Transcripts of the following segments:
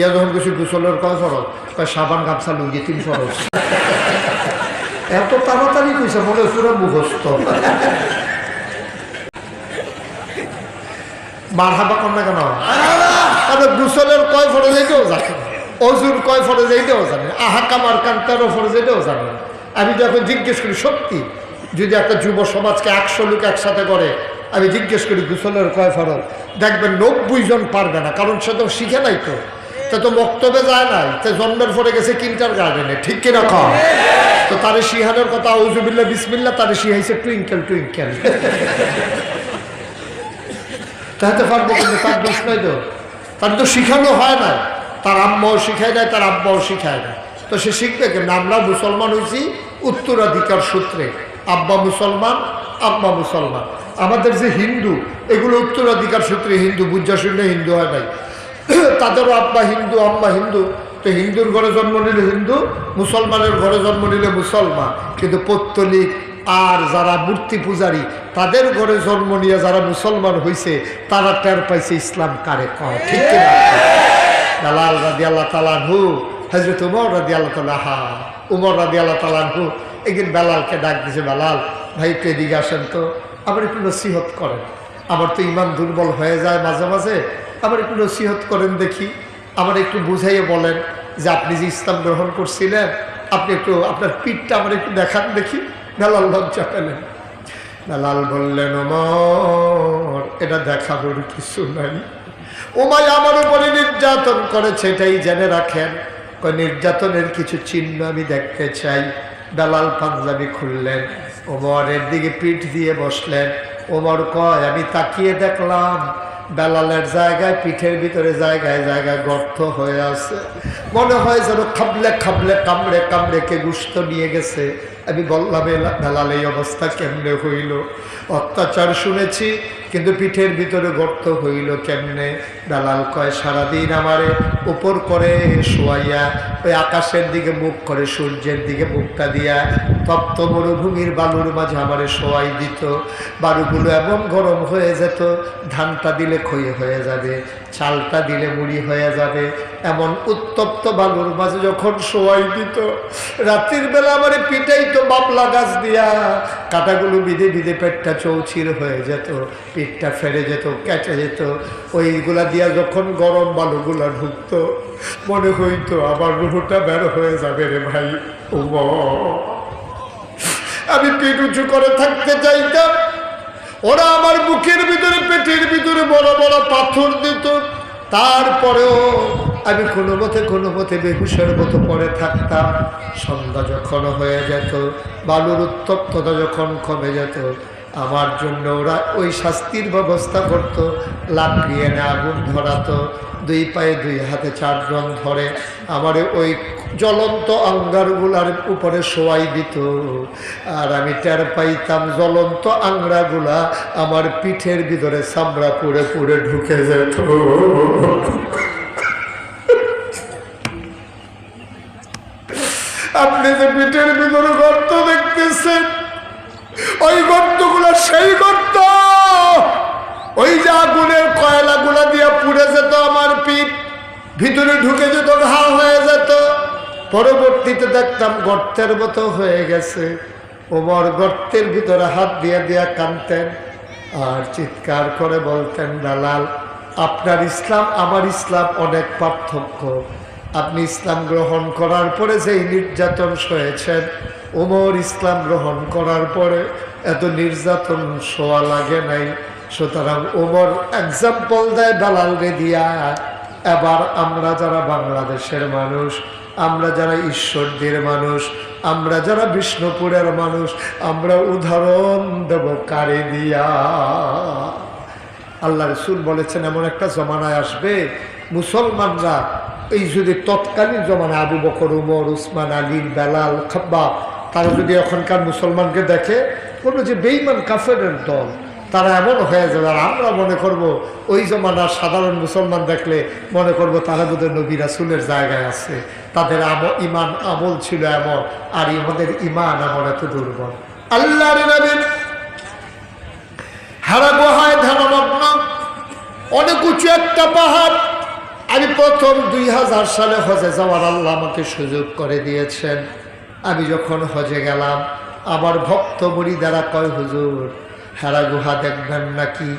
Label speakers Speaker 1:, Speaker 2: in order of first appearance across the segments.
Speaker 1: ইয়া যখন কিছু গোসলের কয় ফরজ? কয় সাবান, গামছা, লুঙ্গি, তিন ফরজ। এত তাড়াতাড়ি কইছে, মনে পুরো মুখস্থ। কেন? কয় জানে অজুর কয় জানে তেরো জানে আমি যখন জিজ্ঞেস করি, সত্যি? যদি একটা যুব সমাজকে একশো লোক একসাথে করে, আমি জিজ্ঞেস করি, গোসলের কয় ফরজ? দেখবেন নব্বই জন পারবে না, কারণ সে তো শিখে নাই তো। তা তো বক্তব্যে যায় নাই। তো জন্মের পরে গেছে কিন্টার গার্ডেনে, ঠিক কিনা? কম তো তারে শিহানের কথা আউজুবিল্লা বিসমিল্লা তারে শিহাইছে টুইঙ্কেল টুইঙ্কেল তাহাতে পারব কিন্তু তার দোষ নয় তো? তার তো শিখানো হয় না তার আম্মাও শিখায় না তার আব্বাও শিখায় না তো সে শিখবে কেন আমরা মুসলমান হয়েছি উত্তরাধিকার সূত্রে। আব্বা মুসলমান আব্বা মুসলমান। আমাদের যে হিন্দু, এগুলো উত্তরাধিকার সূত্রে হিন্দু, বুঝা শূন্য হিন্দু হয় নাই। তাদেরও আব্বা হিন্দু, আম্মা হিন্দু। তো হিন্দুর ঘরে জন্ম নিলে হিন্দু, মুসলমানের ঘরে জন্ম নিলে মুসলমান। কিন্তু পত্তলিক আর যারা মূর্তি পূজারী, তাদের ঘরে জন্ম নিয়ে যারা মুসলমান হয়েছে তারা টের পাইছে ইসলাম কারে কয়। ঠিক দালাল রাদি আল্লাহ তালানহু হজরত উমর রাদি আল্লাহ তালাহা উমর রাদি আল্লাহ তালানহু একদিন বেলালকে ডাক দিছে, বেলাল, ভাই একটু এদিকে আসেন তো। আবার একটু নসিহত করেন। আমার তো ইমান দুর্বল হয়ে যায় মাঝে মাঝে। আবার একটু নসিহত করেন দেখি আমার একটু বুঝাইয়ে বলেন যে আপনি যে ইসলাম গ্রহণ করছিলেন, আপনি একটু আপনার পিঠটা আমার একটু দেখান দেখি, বেলাল লজ্জা পেলেন। বেলাল বললেন, ওমর, এটা দেখানোর কিছু নাই। ওমাই আমার উপরে নির্যাতন করেছে, এটাই জেনে রাখেন। নির্যাতনের কিছু চিহ্ন আমি দেখতে চাই। বেলাল পাঞ্জাবি খুললেন, ওমরের দিকে পিঠ দিয়ে বসলেন। ওমর কয়, আমি তাকিয়ে দেখলাম বেলালের জায়গায়, পিঠের ভিতরে জায়গায় জায়গায় গর্ত হয়ে আছে। মনে হয় যেন খাবলে খাবলে কামড়ে কামড়ে কে গুস্ত নিয়ে গেছে। আমি বললাম বেলাল এই অবস্থা কেমনে হইল? অত্যাচার শুনেছি, কিন্তু পিঠের ভিতরে গর্ত হইল কেমনে? বেলাল কয়, সারাদিন আমারে উপর করে শোয়াইয়া, ওই আকাশের দিকে মুখ করে, সূর্যের দিকে মুখটা দিয়া তপ্ত মরুভূমির বালুর মাঝে আমারে শোয়াই দিত। বালুগুলো এমন গরম হয়ে যেত, ধানটা দিলে ক্ষয় হয়ে যাবে, চালটা দিলে মুড়ি হয়ে যাবে এমন উত্তপ্ত বালুর মাঝে যখন শোয়াই দিত, রাত্রির বেলা আমারে পিটাই তো বাবলা গাছ দিয়া। কাটাগুলো বিধে বিধে পেটটা চৌচির হয়ে যেত, পিঠটা ফেরে যেত, কেটে যেত। ওইগুলা দিয়া যখন গরম বালুগুলা ঢুকতো, মনে হইতো আবার রুহুটা বের হয়ে যাবে রে ভাই। ও আমি পিঠ উঁচু করে থাকতে চাইতাম, ওরা আমার বুকের ভিতরে, পেটের ভিতরে বড় বড় পাথর দিত। তারপরেও আমি কোনো মতে কোনো মতে বেহুশের মতো পরে থাকতাম। সন্ধ্যা যখন হয়ে যেত, বালুর উত্তপ্ততা যখন কমে যেত, আমার জন্য ওরা ওই শাস্তির ব্যবস্থা করত। লাকড়ি এনে আগুন ধরাতো, দুই পায়ে দুই হাতে চারজন ধরে। আমার ওই জ্বলন্ত আঙ্গারগুলার উপরে শোয়াই দিত। আর আমি টের পাইতাম জ্বলন্ত আংরাগুলা আমার পিঠের ভিতরে চামড়া পুড়ে পুড়ে ঢুকে যেত। আপনি যে পিঠের ভিতরে গর্ত দেখতেছেন ওই গর্তগুলো সেই গর্ত। ওই যে আগুনের কয়লাগুলা দিয়ে পুড়ে যেত আমার পিঠ, ভিতরে ঢুকে যেত, ঘা হয়ে যেত। পরবর্তীতে দেখতাম গর্তের মতো হয়ে গেছে। ওমর গর্তের ভিতরে হাত দিয়ে দিয়া কানতেন আর চিৎকার করে বলতেন, দালাল, আপনার ইসলাম, আমার ইসলাম অনেক পার্থক্য। আপনি ইসলাম গ্রহণ করার পরে যেই নির্যাতন সয়েছেন, ওমর ইসলাম গ্রহণ করার পরে এত নির্যাতন শোয়া লাগে নাই। সুতরাং ওমর এক্সাম্পল দেয় দালাল রে দিয়া, এবার আমরা যারা বাংলাদেশের মানুষ, আমরা যারা ঈশ্বরদের মানুষ, আমরা যারা বিষ্ণুপুরের মানুষ, আমরা উদাহরণ দেব কারে দিয়া। আল্লাহ রসুল বলেছেন, এমন একটা জমানায় আসবে, মুসলমানরা এই যদি তৎকালীন জমানা আবু বকর, উমর, উসমান, আলী, বেলাল খাব্বা তারা যদি এখনকার মুসলমানকে দেখে বলবে যে বেইমান কাফেরের দল, তারা এমন হয়ে যাবে। আর আমরা মনে করব, ওই জমানার সাধারণ মুসলমান দেখলে মনে করব তারা বোধহয় নবী রাসুলের জায়গায় আছে। তাদের আম ইমান আমল ছিল এমন, আর আমাদের ইমান এমন এত দুর্বল। আল্লাহ হারা গুহায় ধ্যানমগ্ন অনেক উঁচু একটা পাহাড় আমি প্রথম দুই হাজার সালে হজে যাওয়ার আল্লাহ আমাকে সুযোগ করে দিয়েছেন। আমি যখন হজে গেলাম, আমার ভক্ত দ্বারা কয়, হুজুর, হেরা গুহা দেখবেন নাকি?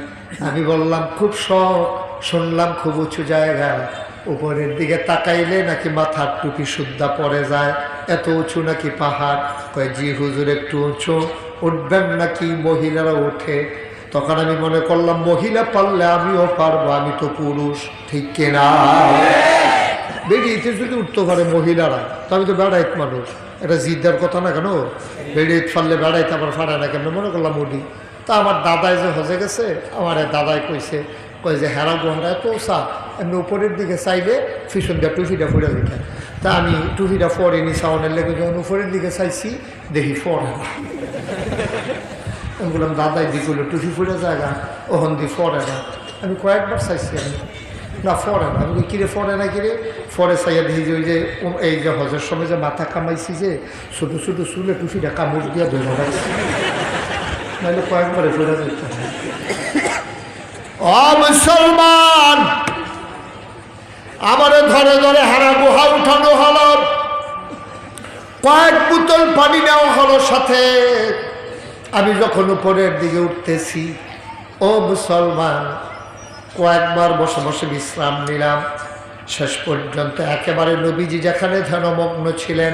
Speaker 1: আমি বললাম, খুব শখ। শুনলাম, খুব উঁচু জায়গা। উপরের দিকে তাকাইলে নাকি মাথার টুপি সুদ্ধা পড়ে যায়। এত উঁচু নাকি পাহাড়? কয়, জি, হুজুর, একটু উঁচু। উঠবেন নাকি মহিলারা ওঠে তখন আমি মনে করলাম, মহিলা পারলে আমিও পারব, আমি তো পুরুষ, ঠিক কিনা বেরিয়েতে যদি উঠতে পারে মহিলারা তো আমি তো বেড়াইত মানুষ। এটা জিদ্দার কথা না কেন? বেরিয়ে ফাললে বেড়াইতে আমার ফাড়ায় না কেন মনে করলাম উঠি তা আমার দাদাই যে হজে গেছে, আমার দাদাই কইছে কই যে, হেরা গোহরা এত সা এমনি উপরের দিকে চাইলে দিয়া টুফিটা ফুড়ে দিতে তা আমি টুফিটা ফরেনি সাউনের লেগে যখন উপরের দিকে চাইছি, দেখি ফরে না। আমি বললাম, দাদাই দিগুলো টুফি ফুড়ে জায়গা ওহন দি ফরে না। আমি কয়েকবার চাইছি আমি। না, ফরে না। আমি কিরে ফরে না কিরে? ফরে চাইয়া দেখি যে ওই যে এই যে হজের সময় যে মাথা কামাইছি যে ছোটো ছোটো চুলে টুফিটা কামড় দিয়া ধরে রাখছি। নাহলে কয়েকবারে ফিরে যেতে ও মুসলমান! ধরে ধরে হারা গুহা উঠানো হলো। কয়েক বোতল পানি নেওয়া হলো সাথে। আমি যখন উপরের দিকে উঠতেছি, ও মুসলমান, কয়েকবার বসে বসে বিশ্রাম নিলাম। শেষ পর্যন্ত একেবারে নবীজি যেখানে ধ্যানমগ্ন ছিলেন,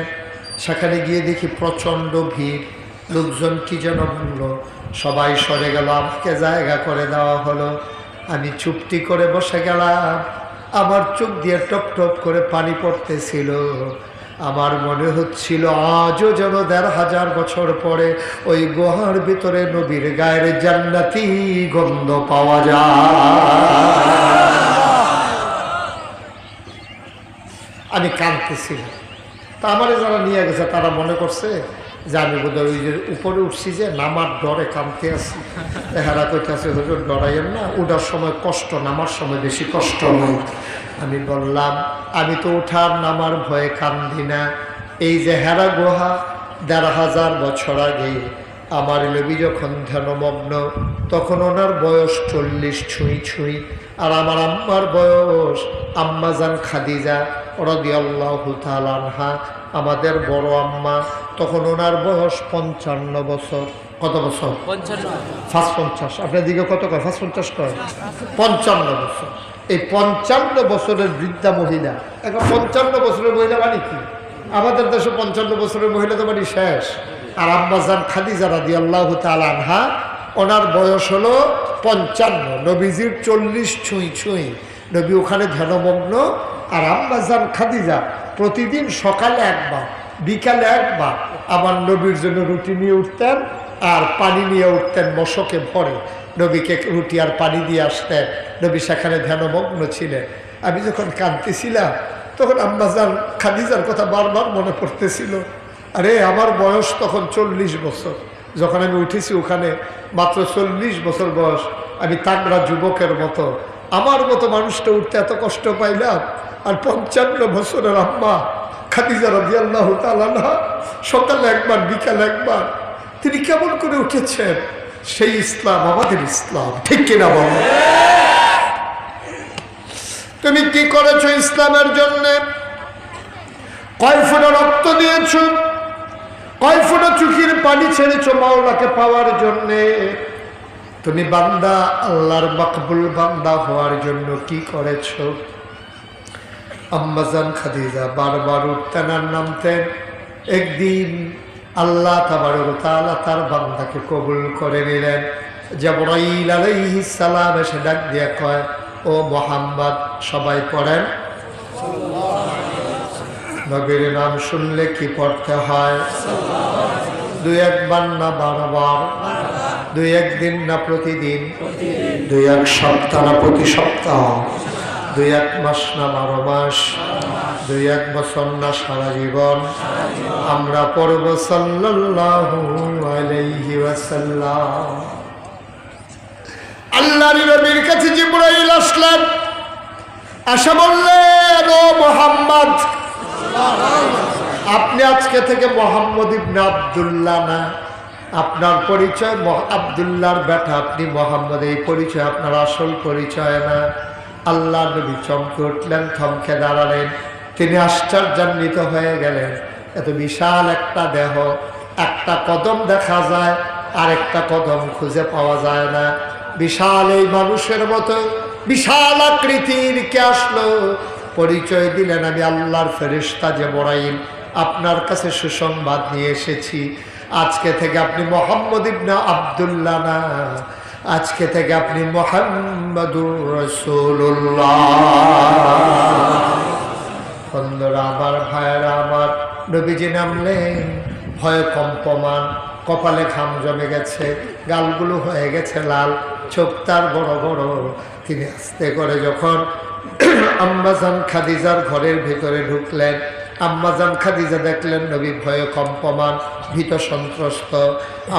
Speaker 1: সেখানে গিয়ে দেখি প্রচণ্ড ভিড়। লোকজন কি যেন বলল, সবাই সরে গেল, আমাকে জায়গা করে দেওয়া হলো। আমি চুপটি করে বসে গেলাম। আমার চোখ দিয়ে টপ টপ করে পানি পড়তেছিল। আমার মনে হচ্ছিল আজও যেন দেড় হাজার বছর পরে ওই গুহার ভিতরে নবীর গায়ের জান্নাতি গন্ধ পাওয়া যায়। আমি কাঁদতেছিলাম। তা আমার যারা নিয়ে গেছে, তারা মনে করছে যে আমি বোধহয় ওই যে উপরে উঠছি যে নামার ডরে কামতে আছি। হেরা কইতেছে, হুজুর, ডরাইয়েন না ওঠার সময় কষ্ট, নামার সময় বেশি কষ্ট। নেই আমি বললাম, আমি তো ওঠার নামার ভয়ে কান্দি না। এই যে হেরা গুহা দেড় হাজার বছর আগে আমার নবী যখন ধ্যানমগ্ন তখন ওনার বয়স চল্লিশ ছুঁই ছুঁই আর আমার আম্মার বয়স আম্মাজান খাদিজা রদিয়াল্লাহু তালানহা আমাদের বড় আম্মা তখন ওনার বয়স পঞ্চান্ন বছর। কত বছর? ফার্স্ট পঞ্চাশ। আপনার দিকে কত কয়? ফার্স্ট পঞ্চাশ কয়? পঞ্চান্ন বছর। এই পঞ্চান্ন বছরের বৃদ্ধা মহিলা এখন পঞ্চান্ন বছরের মহিলা মানে কি? আমাদের দেশে পঞ্চান্ন বছরের মহিলা তো মানে শেষ। আর আম্মাজান খাদিজা রাদি আল্লাহ আনহা, ওনার বয়স হলো পঞ্চান্ন। নবীজির চল্লিশ ছুঁই ছুঁই। নবী ওখানে ধ্যানমগ্ন আর আম্মাজান খাদিজা প্রতিদিন সকালে একবার, বিকালে একবার আমার নবীর জন্য রুটি নিয়ে উঠতেন আর পানি নিয়ে উঠতেন মশকে ভরে। নবীকে রুটি আর পানি দিয়ে আসতেন। নবী সেখানে ধ্যানমগ্ন ছিলেন। আমি যখন কাঁদতেছিলাম, তখন আম্মাজান খাদিজার কথা বারবার মনে পড়তেছিল। আরে, আমার বয়স তখন চল্লিশ বছর। যখন আমি উঠেছি ওখানে, মাত্র চল্লিশ বছর বয়স, আমি তাগড়া যুবকের মতো। আমার মতো মানুষটা উঠতে এত কষ্ট পাইলাম। আর পঞ্চান্ন বছরের আম্মা খাদিজা রবি আল্লাহ তালানা সকালে একবার, বিকাল একবার, তিনি কেমন করে উঠেছেন? সেই ইসলাম, আমাদের ইসলাম। ঠিক কিনা বাবা তুমি কি করেছ ইসলামের জন্যে? কয় ফোটা রক্ত দিয়েছ? কয় ফোটা চুকির পানি ছেড়েছ মাওলাকে পাওয়ার জন্যে? তুমি বান্দা, আল্লাহর মকবুল বান্দা হওয়ার জন্য কি করেছ? আম্মাজান খাদিজা বারবার উঠতেন আর নামতেন। একদিন আল্লাহ তাবারক তাআলা তার বান্দাকে কবুল করে নিলেন। জাবরাইল আলাইহিস সালাম এসে ডাক দিয়ে কয়, ও মোহাম্মদ, সবাই পড়েন। নবীর নাম শুনলে কি পড়তে হয়? দুই একবার না বারবার? দুই একদিন না প্রতিদিন? দুই এক সপ্তাহ না প্রতি সপ্তাহ? দুই এক মাস না বারো মাস? দুই এক বছর না সারা জীবন? আমরা পড়ব সাল্লাল্লাহু আলাইহি ওয়াসাল্লাম। আল্লাহর নবীর কাছে আসলেন। আশা বললেন, ও মোহাম্মদ আপনি আজকে থেকে মোহাম্মদ ইবনে আবদুল্লাহ না। আপনার পরিচয় আবদুল্লাহর বেটা, আপনি মোহাম্মদ, এই পরিচয় আপনার আসল পরিচয় না। আল্লাহ নবী চমকে উঠলেন, থমকে দাঁড়ালেন। তিনি আশ্চর্যান্বিত হয়ে গেলেন। এত বিশাল একটা দেহ, একটা কদম দেখা যায় আর একটা কদম খুঁজে পাওয়া যায় না। বিশাল এই মানুষের মতো, বিশাল আকৃতির কে আসলো? পরিচয় দিলেন আমি আল্লাহর ফেরিস্তা যে বড়াইল আপনার কাছে সুসংবাদ নিয়ে এসেছি। আজকে থেকে আপনি মোহাম্মদ ইবনা আবদুল্লাহ না। আজকে থেকে আপনি মোহাম্মদুর রসুল্লাহ আমার ভাইয়েরা, আমার নবীজি নামলেন। ভয় কম্পমান, কপালে খাম জমে গেছে, গালগুলো হয়ে গেছে লাল, চোখ তার বড় বড়। তিনি আস্তে করে যখন আম্বাজান খাদিজার ঘরের ভিতরে ঢুকলেন। আম্মাজান খাদিজা দেখলেন নবী ভয়ে কম্পমান, ভীত সন্ত্রস্ত।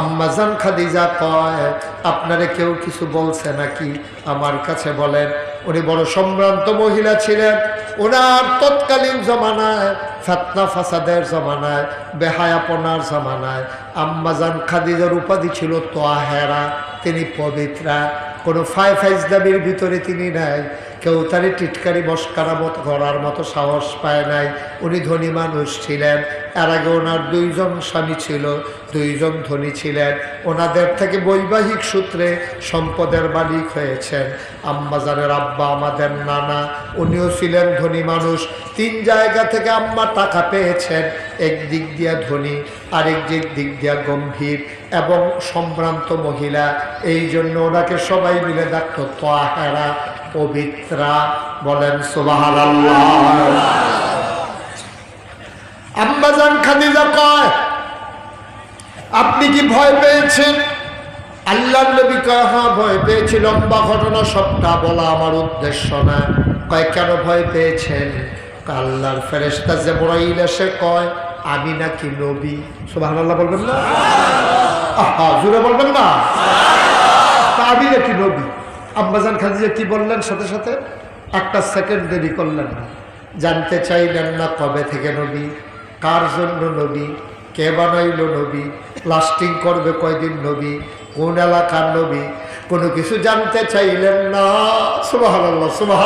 Speaker 1: আম্মাজান খাদিজা কয়, আপনারে কেউ কিছু বলছে নাকি? আমার কাছে বলেন, উনি বড় সম্ভ্রান্ত মহিলা ছিলেন। ওনার তৎকালীন জমানায়, ফেতনা ফাসাদের জমানায়, বেহায়াপনার জমানায় আম্মাজান খাদিজার উপাধি ছিল তোয়াহেরা। তিনি পবিত্রা। কোনো ফাই ফাইজ দাবির ভিতরে তিনি নাই। কেউ তারে টিটকারি মস্কারা মতো করার মতো সাহস পায় নাই। উনি ধনী মানুষ ছিলেন। এর আগে ওনার দুইজন স্বামী ছিল, দুইজন ধনী ছিলেন। ওনাদের থেকে বৈবাহিক সূত্রে সম্পদের মালিক হয়েছেন। আম্মাজানের আব্বা, আমাদের নানা, উনিও ছিলেন ধনী মানুষ। তিন জায়গা থেকে আম্মা টাকা পেয়েছেন, এক দিক দিয়া ধনী, আরেক দিক দিক দিয়া গম্ভীর এবং সম্ভ্রান্ত মহিলা। এই জন্য ওনাকে সবাই মিলে ডাকতো, তোয়াহেরা। পবিত্রা বলেন সুবাহ আম্বাজান খাদিজা কয়, আপনি কি ভয় পেয়েছেন? আল্লাহ নবী কয় হ্যাঁ ভয় পেয়েছি, লম্বা ঘটনা সবটা বলা আমার উদ্দেশ্য না। কয়, কেন ভয় পেয়েছেন? আল্লাহর ফেরেস্তা যে বড়াইল এসে কয়, আমি নাকি নবী। সুবাহ বলবেন না? জুড়ে বলবেন না? আমি নাকি নবী। আব্বাজান খাদিজা কি বললেন সাথে সাথে? একটা সেকেন্ড দেরি করলেন না। জানতে চাইলেন না কবে থেকে নবী কার জন্য নবী কে বানাইল নবী লাস্টিং করবে কয়দিন নবী কোন এলাকার নবী কোনো কিছু জানতে চাইলেন না। সুবাহ সুবাহ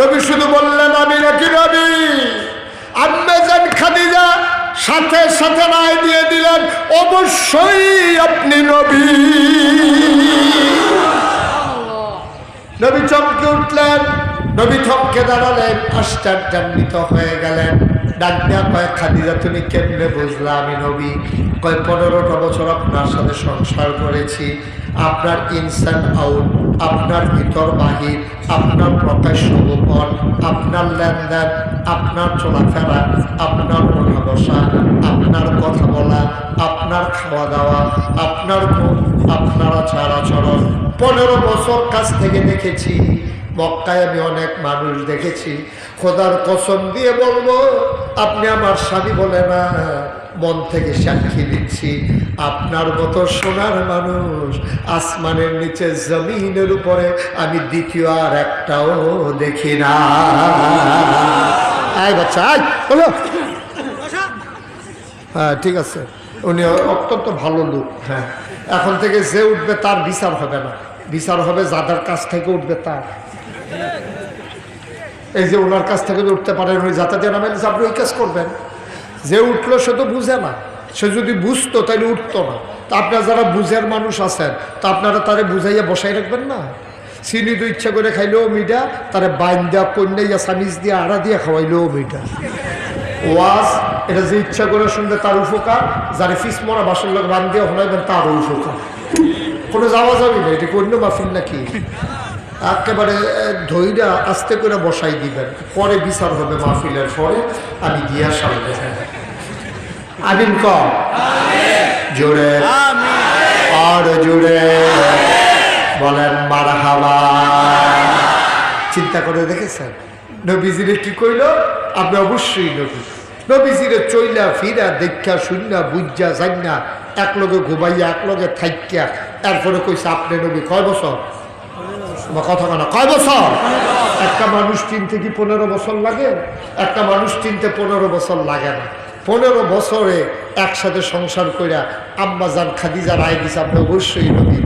Speaker 1: নবী শুধু বললেন আমি নাকি নবী? আম্মেজান খাদিজা সাথে সাথে রায় দিয়ে দিলেন অবশ্যই আপনি নবী। নবী চমকে উঠলেন, নবী থমকে দাঁড়ালেন, আশ্চর্যান্বিত হয়ে গেলেন। ডাক্তার কয়, খাদিজা, তুমি কেমনে বুঝলা আমি নবী? কয়, পনেরোটা বছর আপনার সাথে সংসার করেছি। আপনার ইনসান আউট, আপনার ভিতর বাহির, আপনার প্রকাশ্য গোপন আপনার লেনদেন, আপনার চলাফেরা, আপনার ওঠা বসা আপনার কথা বলা আপনার খাওয়া দাওয়া, আপনার ঘুম, আপনার আচার আচরণ পনেরো বছর কাছ থেকে দেখেছি, মক্কায় আমি অনেক মানুষ দেখেছি। খোদার কসম দিয়ে বলব, আপনি আমার স্বামী বলে না, মন থেকে সাক্ষী দিচ্ছি, আপনার মতো সোনার মানুষ আসমানের নিচে, জমিনের উপরে আমি দ্বিতীয় আর একটাও দেখি না। আয় বাচ্চা, আয়, বলো। হ্যাঁ ঠিক আছে। উনি অত্যন্ত ভালো লোক হ্যাঁ। এখন থেকে যে উঠবে তার বিচার হবে না। বিচার হবে যাদের কাছ থেকে উঠবে তার। এই যে ওনার কাছ থেকে উঠতে পারেন ওই যাতায়াত নামেন আপনি ওই কাজ করবেন। যে উঠল সে তো বুঝে না। সে যদি বুঝতো, তাহলে উঠতো না। তা আপনার যারা বুঝের মানুষ আছেন, তা আপনারা তারে বুঝাইয়া বসাই রাখবেন না। চিনি তো ইচ্ছা করে খাইলেও মিঠা, তারে বাইন দেওয়া কন্যাইয়া সামিজ দিয়ে, আড়া দিয়ে খাওয়াইলেও মিঠা। ওয়াজ, এটা যে ইচ্ছা করে শুনবে তার উপকার, যারে ফিস মরা বাসন লোক বান দিয়ে হলাইবেন তারও উপকার। কোনো যাওয়া যাবে না, এটা অন্য মাফিল নাকি? একেবারে ধৈরা আস্তে করে বসাই দিবেন। পরে বিচার হবে মাহফিলের পরে, আমি দিয়া সামনে আমিন কম জোরে। আর জোরে। বলেন মার হাওয়া চিন্তা করে দেখেছেন? নবীজিরে কি কইল? আপনি অবশ্যই নবী। নবীজিরে চইলা ফিরা দেখা শুননা বুঝা জান্না এক লগে ঘুমাইয়া এক লগে থাইকা এরপরে কইছে, আপনি নবী কয় বছর? কথা না, কয় বছর? একটা মানুষ চিনতে কি পনেরো বছর লাগে, একটা মানুষ চিনতে পনেরো বছর লাগে না। পনেরো বছরে একসাথে সংসার কইরা আম্মা যান খাদিজা রায় দিছে, আপনি অবশ্যই নবী।